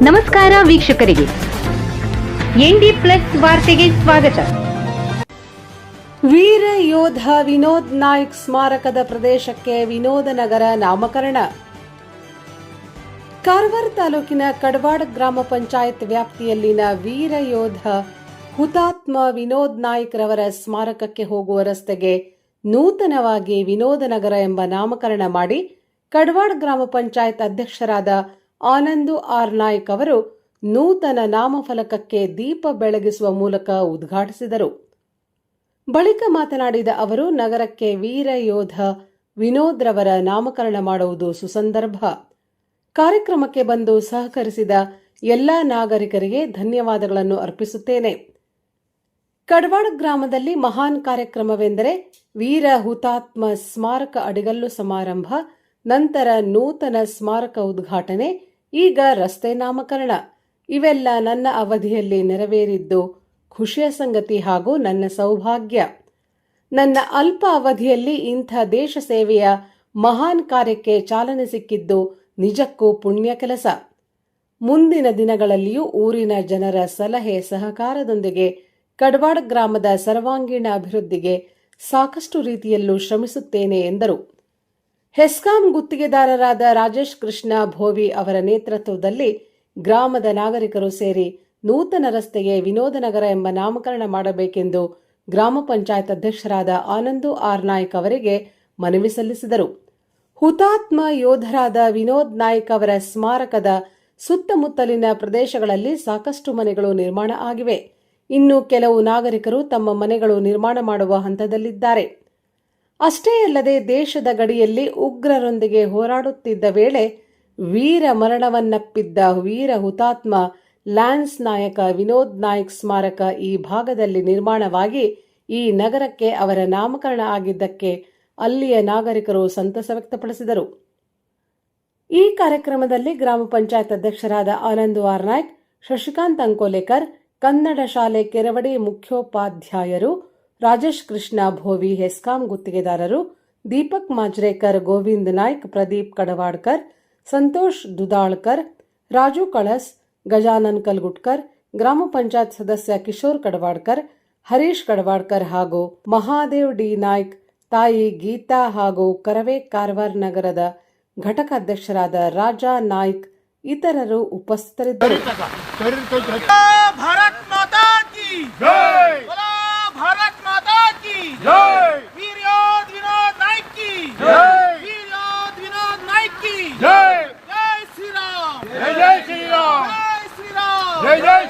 ನಮಸ್ಕಾರ ವೀಕ್ಷಕರಿಗೆ. ND plus ವಾರ್ತೆಗೆ ಸ್ವಾಗತ. ವೀರ ಯೋಧ ವಿನೋದ್ ನಾಯ್ಕ್ ಸ್ಮಾರಕದ ಪ್ರದೇಶಕ್ಕೆ ವಿನೋದ ನಗರ ನಾಮಕರಣ. ಕಾರವಾರ ತಾಲೂಕಿನ ಕಡವಾಡ ಗ್ರಾಮ ಪಂಚಾಯತ್ ವ್ಯಾಪ್ತಿಯಲ್ಲಿನ ವೀರ ಯೋಧ ಹುತಾತ್ಮ ವಿನೋದ್ ನಾಯ್ಕ್ ರವರ ಸ್ಮಾರಕಕ್ಕೆ ಹೋಗುವ ರಸ್ತೆಗೆ ನೂತನವಾಗಿ ವಿನೋದ ನಗರ ಎಂಬ ನಾಮಕರಣ ಮಾಡಿ ಕಡವಾಡ ಗ್ರಾಮ ಪಂಚಾಯತ್ ಅಧ್ಯಕ್ಷರಾದ ಆನಂದು ಆರ್ ನಾಯ್ಕ್ ಅವರು ನೂತನ ನಾಮಫಲಕಕ್ಕೆ ದೀಪ ಬೆಳಗಿಸುವ ಮೂಲಕ ಉದ್ಘಾಟಿಸಿದರು. ಬಳಿಕ ಮಾತನಾಡಿದ ಅವರು, ನಗರಕ್ಕೆ ವೀರ ಯೋಧ ವಿನೋದ್ ರವರ ನಾಮಕರಣ ಮಾಡುವುದು ಸುಸಂದರ್ಭ. ಕಾರ್ಯಕ್ರಮಕ್ಕೆ ಬಂದು ಸಹಕರಿಸಿದ ಎಲ್ಲಾ ನಾಗರಿಕರಿಗೆ ಧನ್ಯವಾದಗಳನ್ನು ಅರ್ಪಿಸುತ್ತೇನೆ. ಕಡವಾಡ ಗ್ರಾಮದಲ್ಲಿ ಮಹಾನ್ ಕಾರ್ಯಕ್ರಮವೆಂದರೆ ವೀರ ಹುತಾತ್ಮ ಸ್ಮಾರಕ ಅಡಿಗಲ್ಲು ಸಮಾರಂಭ, ನಂತರ ನೂತನ ಸ್ಮಾರಕ ಉದ್ಘಾಟನೆ ಈಗ ರಸ್ತೆ ನಾಮಕರಣ. ಇವೆಲ್ಲ ನನ್ನ ಅವಧಿಯಲ್ಲಿ ನೆರವೇರಿದ್ದು ಖುಷಿಯ ಸಂಗತಿ ಹಾಗೂ ನನ್ನ ಸೌಭಾಗ್ಯ. ನನ್ನ ಅಲ್ಪ ಅವಧಿಯಲ್ಲಿ ಇಂಥ ದೇಶ ಸೇವೆಯ ಮಹಾನ್ ಕಾರ್ಯಕ್ಕೆ ಚಾಲನೆ ಸಿಕ್ಕಿದ್ದು ನಿಜಕ್ಕೂ ಪುಣ್ಯ ಕೆಲಸ. ಮುಂದಿನ ದಿನಗಳಲ್ಲಿಯೂ ಊರಿನ ಜನರ ಸಲಹೆ ಸಹಕಾರದೊಂದಿಗೆ ಕಡವಾಡ ಗ್ರಾಮದ ಸರ್ವಾಂಗೀಣ ಅಭಿವೃದ್ಧಿಗೆ ಸಾಕಷ್ಟು ರೀತಿಯಲ್ಲೂ ಶ್ರಮಿಸುತ್ತೇನೆ ಎಂದರು. ಹೆಸ್ಕಾಂ ಗುತ್ತಿಗೆದಾರರಾದ ರಾಜೇಶ್ ಕೃಷ್ಣ ಭೋವಿ ಅವರ ನೇತೃತ್ವದಲ್ಲಿ ಗ್ರಾಮದ ನಾಗರಿಕರು ಸೇರಿ ನೂತನ ರಸ್ತೆಗೆ ವಿನೋದನಗರ ಎಂಬ ನಾಮಕರಣ ಮಾಡಬೇಕೆಂದು ಗ್ರಾಮ ಪಂಚಾಯತ್ ಅಧ್ಯಕ್ಷರಾದ ಆನಂದು ಆರ್ ನಾಯ್ಕ್ ಅವರಿಗೆ ಮನವಿ ಸಲ್ಲಿಸಿದರು. ಹುತಾತ್ಮ ಯೋಧರಾದ ವಿನೋದ್ ನಾಯ್ಕ್ ಅವರ ಸ್ಮಾರಕದ ಸುತ್ತಮುತ್ತಲಿನ ಪ್ರದೇಶಗಳಲ್ಲಿ ಸಾಕಷ್ಟು ಮನೆಗಳು ನಿರ್ಮಾಣ ಆಗಿವೆ. ಇನ್ನು ಕೆಲವು ನಾಗರಿಕರು ತಮ್ಮ ಮನೆಗಳು ನಿರ್ಮಾಣ ಮಾಡುವ ಹಂತದಲ್ಲಿದ್ದಾರೆ. ಅಷ್ಟೇ ಅಲ್ಲದೆ ದೇಶದ ಗಡಿಯಲ್ಲಿ ಉಗ್ರರೊಂದಿಗೆ ಹೋರಾಡುತ್ತಿದ್ದ ವೇಳೆ ವೀರ ಮರಣವನ್ನಪ್ಪಿದ್ದ ವೀರ ಹುತಾತ್ಮ ಲ್ಯಾನ್ಸ್ ನಾಯಕ ವಿನೋದ್ ನಾಯಕ್ ಸ್ಮಾರಕ ಈ ಭಾಗದಲ್ಲಿ ನಿರ್ಮಾಣವಾಗಿ ಈ ನಗರಕ್ಕೆ ಅವರ ನಾಮಕರಣ ಆಗಿದ್ದಕ್ಕೆ ಅಲ್ಲಿಯ ನಾಗರಿಕರು ಸಂತಸ ವ್ಯಕ್ತಪಡಿಸಿದರು. ಈ ಕಾರ್ಯಕ್ರಮದಲ್ಲಿ ಗ್ರಾಮ ಪಂಚಾಯತ್ ಅಧ್ಯಕ್ಷರಾದ ಆನಂದ್ ಆರ್ ನಾಯ್ಕ್ ಶಶಿಕಾಂತ್ ಅಂಕೋಲೇಕರ್, ಕನ್ನಡ ಶಾಲೆ ಕೆರವಡಿ ಮುಖ್ಯೋಪಾಧ್ಯಾಯರು ರಾಜೇಶ್ ಕೃಷ್ಣ ಭೋವಿ ಹೆಸ್ಕಾಂ ಗುತ್ತಿಗೆದಾರರು ದೀಪಕ್ ಮಾಜ್ರೇಕರ್ ಗೋವಿಂದ್ ನಾಯ್ಕ್ ಪ್ರದೀಪ್ ಕಡವಾಡ್ಕರ್ ಸಂತೋಷ್ ದುದಾಳ್ಕರ್ ರಾಜು ಕಳಸ್ ಗಜಾನನ್ ಕಲ್ಗುಟ್ಕರ್ ಗ್ರಾಮ ಪಂಚಾಯತ್ ಸದಸ್ಯ ಕಿಶೋರ್ ಕಡವಾಡ್ಕರ್ ಹರೀಶ್ ಕಡವಾಡ್ಕರ್ ಹಾಗೂ ಮಹಾದೇವ್ ಡಿ ನಾಯ್ಕ್ ತಾಯಿ ಗೀತಾ ಹಾಗೂ ಕರವೇ ಕಾರವಾರ್ ನಗರದ ಘಟಕಾಧ್ಯಕ್ಷರಾದ ರಾಜಾ ನಾಯ್ಕ್ ಇತರರು ಉಪಸ್ಥಿತರಿದ್ದರು. Hey, hey!